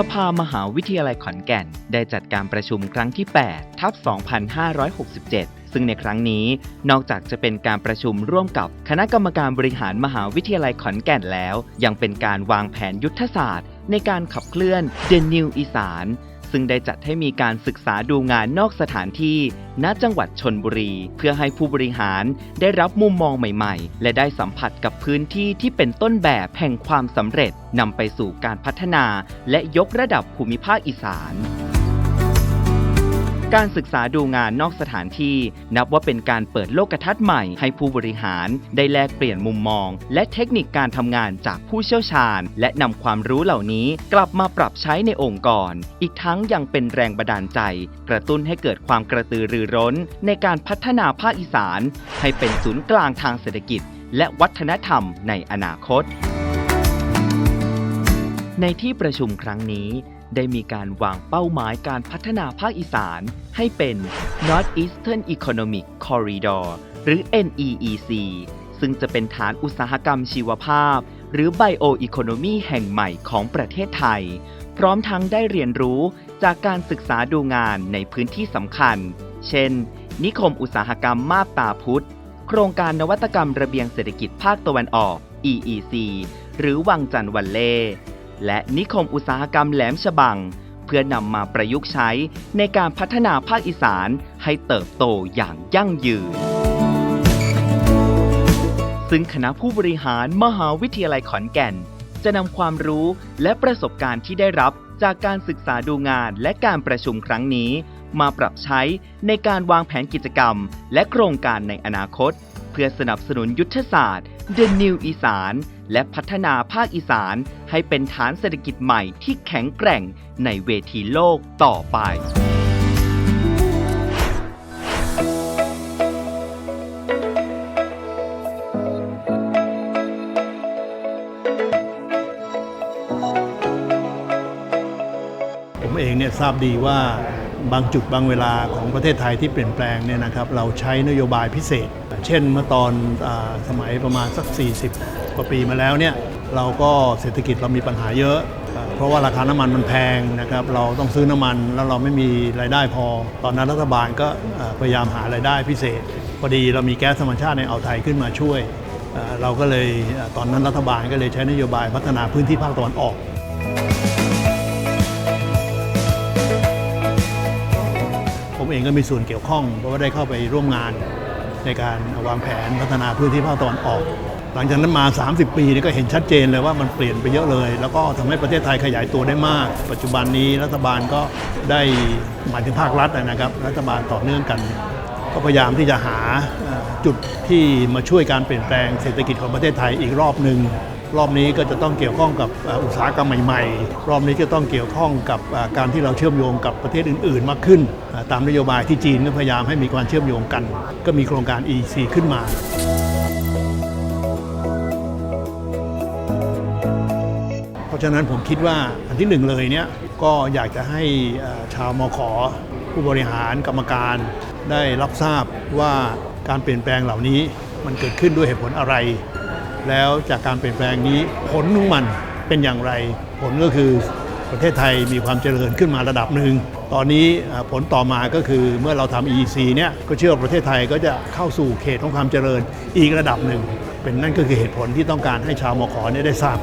สภามหาวิทยาลัยขอนแก่น ได้จัดการประชุมครั้งที่ 8 ทับ 2567 ซึ่งในครั้งนี้นอกจากจะเป็นการประชุมร่วมกับคณะกรรมการบริหารมหาวิทยาลัยขอนแก่นแล้ว ยังเป็นการวางแผนยุทธศาสตร์ ในการขับเคลื่อน The New อีสาน ซึ่งได้จัดให้มีการศึกษาดูงานนอกสถานที่ ณ จังหวัดชนบุรี เพื่อให้ผู้บริหารได้รับมุมมองใหม่ๆ และได้สัมผัสกับพื้นที่ที่เป็นต้นแบบแห่งความสำเร็จนำไปสู่การพัฒนา และยกระดับภูมิภาคอีสาน การศึกษาดูงานนอกสถานที่ นับว่าเป็นการเปิดโลกทัศน์ใหม่ให้ผู้บริหาร ได้แลกเปลี่ยนมุมมอง และเทคนิคการทำงานจากผู้เชี่ยวชาญ และนำความรู้เหล่านี้กลับมาปรับใช้ในองค์กร อีกทั้งยังเป็นแรงบันดาลใจ กระตุ้นให้เกิดความกระตือรือร้น ในการพัฒนาภาคอีสาน ให้เป็นศูนย์กลางทางเศรษฐกิจ และวัฒนธรรมในอนาคตในที่ประชุมครั้งนี้ ได้มีการวางเป้าหมายการพัฒนาภาคอีสาน ให้เป็น Northeastern Economic Corridor หรือ NEEC ซึ่งจะเป็นฐานอุตสาหกรรมชีวภาพ หรือ Bioeconomy แห่งใหม่ของประเทศไทย พร้อมทั้งได้เรียนรู้จากการศึกษาดูงานในพื้นที่สำคัญ เช่น นิคมอุตสาหกรรมมาบตาพุธโครงการนวัตกรรมระเบียงเศรษฐกิจภาคตะวันออก EEC หรือวังจันทร์วันเล่ และนิคมอุตสาหกรรมแหลมฉบัง เพื่อนำมาประยุกต์ใช้ในการพัฒนาภาคอีสานให้เติบโตอย่างยั่งยืน ซึ่งคณะผู้บริหารมหาวิทยาลัยขอนแก่น จะนำความรู้และประสบการณ์ที่ได้รับจากการศึกษาดูงานและการประชุมครั้งนี้ มาปรับใช้ในการวางแผนกิจกรรม และโครงการในอนาคต เพื่อสนับสนุนยุทธศาสตร์ The New อีสาน และพัฒนาภาคอีสานให้เป็นฐานเศรษฐกิจใหม่ที่แข็งแกร่งในเวทีโลกต่อไปผมเองเนี่ยทราบดีว่า บางจุดบางเวลาของประเทศไทยที่เปลี่ยนแปลงเนี่ยนะครับเราใช้นโยบายพิเศษ เช่นเมื่อตอนอสมัยประมาณสัก 40 กว่าปีมาแล้วเนี่ยเราก็เศรษฐกิจเรามีปัญหาเยอะอ่าเพราะว่าราคาน้ำมันมันแพงนะครับเราต้องซื้อน้ำมันแล้วเราไม่มีรายได้พอ ตอนนั้นรัฐบาลก็พยายามหารายได้พิเศษ พอดีเรามีแก๊สธรรมชาติในอ่าวไทยขึ้นมาช่วย เราก็เลยตอนนั้นรัฐบาลก็เลยใช้นโยบายพัฒนาพื้นที่ภาคตะวันออก ผมเองก็มีส่วนเกี่ยวข้อง เพราะว่าได้เข้าไปร่วมงานในการวางแผนพัฒนาพื้นที่ภาคตะวันออก หลังจากนั้นมา 30 ปีนี่ก็เห็นชัดเจนเลยว่ามันเปลี่ยนไปเยอะเลย แล้วก็ทำให้ประเทศไทยขยายตัวได้มาก ปัจจุบันนี้รัฐบาลก็ได้หมายถึงภาครัฐนะครับ รัฐบาลต่อเนื่องกัน ก็พยายามที่จะหาจุดที่มาช่วยการเปลี่ยนแปลงเศรษฐกิจของประเทศไทยอีกรอบหนึ่ง รอบนี้ก็จะต้องเกี่ยวข้องกับอุตสาหกรรมใหม่ ๆ รอบนี้จะต้องเกี่ยวข้องกับการที่เราเชื่อมโยงกับประเทศอื่น ๆ มากขึ้น ตามนโยบายที่จีนก็พยายามให้มีการเชื่อมโยงกัน ก็มีโครงการ EC ขึ้นมาเพราะฉะนั้นผมคิดว่าอันที่หนึ่งเลยเนี่ยก็อยากจะให้ชาวมอขผู้บริหารกรรมการได้รับทราบว่าการเปลี่ยนแปลงเหล่านี้มันเกิดขึ้นด้วยเหตุผลอะไร แล้วจากการเปลี่ยนแปลงนี้ผลของมันเป็นอย่างไร ผลก็คือประเทศไทยมีความเจริญขึ้นมาระดับหนึ่ง ตอนนี้ผลต่อมาก็คือเมื่อเราทำ EEC เนี่ยก็เชื่อประเทศไทยก็จะเข้าสู่เขตของความเจริญอีกระดับหนึ่ง เป็นนั่นก็คือเหตุผลที่ต้องการให้ชาวมขเนี่ยได้ทราบ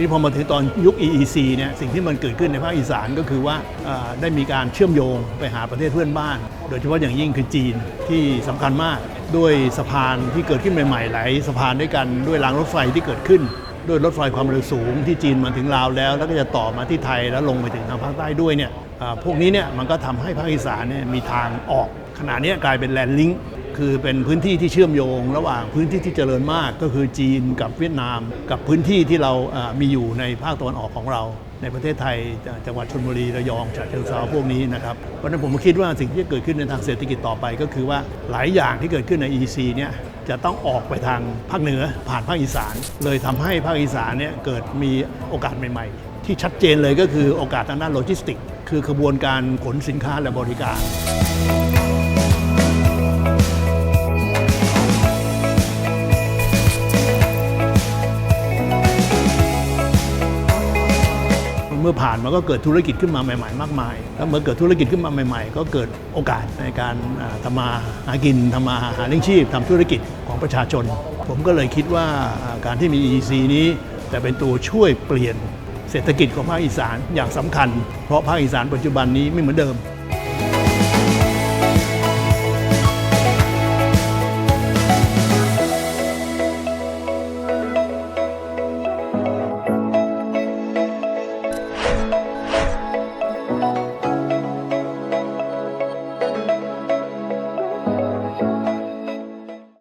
ที่พอมาถึงตอนยุค EEC เนี่ยสิ่งที่มันเกิดขึ้นในภาคอีสานก็คือว่าได้มีการเชื่อมโยงไปหาประเทศเพื่อนบ้าน โดยเฉพาะอย่างยิ่งคือจีนที่สำคัญมาก ด้วยสะพานที่เกิดขึ้นใหม่ๆหลายสะพานด้วยกันด้วยรางรถไฟที่เกิดขึ้นด้วยรถไฟความเร็วสูงที่จีนมาถึงลาวแล้ว แล้วก็จะต่อมาที่ไทยแล้วลงไปถึงทางภาคใต้ด้วยเนี่ยพวกนี้เนี่ยมันก็ทำให้ภาคอีสานเนี่ยมีทางออกขณะนี้กลายเป็นแลนด์ลิงก์ คือเป็นพื้นที่ที่เชื่อมโยง ระหว่างพื้นที่ที่เจริญมากก็คือจีนกับเวียดนาม กับพื้นที่ที่เรามีอยู่ในภาคตะวันออกของเรา ในประเทศไทยจังหวัดชลบุรีระยองฉะเชิงเทราพวกนี้นะครับเพราะฉะนั้นผมคิดว่าสิ่งที่จะเกิดขึ้นในทางเศรษฐกิจต่อไป ก็คือว่าหลายอย่างที่เกิดขึ้นใน EC เนี่ยจะต้องออกไปทางภาคเหนือผ่านภาคอีสาน เลยทำให้ภาคอีสานเนี่ยเกิดมีโอกาสใหม่ ๆ ที่ชัดเจนเลยก็คือโอกาสทางด้านโลจิสติก คือขบวนการขนสินค้าและบริการ มื่อผ่านมาก็เกิดธุรกิจขึ้นมาใหม่ ๆ มากมาย แล้วเมื่อเกิดธุรกิจขึ้นมาใหม่ ๆ ก็เกิดโอกาสในการทำมาหากินทำมาหาเลี้ยงชีพทำธุรกิจของประชาชน ผมก็เลยคิดว่าอ่าการที่มี EEC นี้จะเป็นตัวช่วยเปลี่ยนเศรษฐกิจของภาคอีสานอย่างสำคัญ เพราะภาคอีสานปัจจุบันนี้ไม่เหมือนเดิม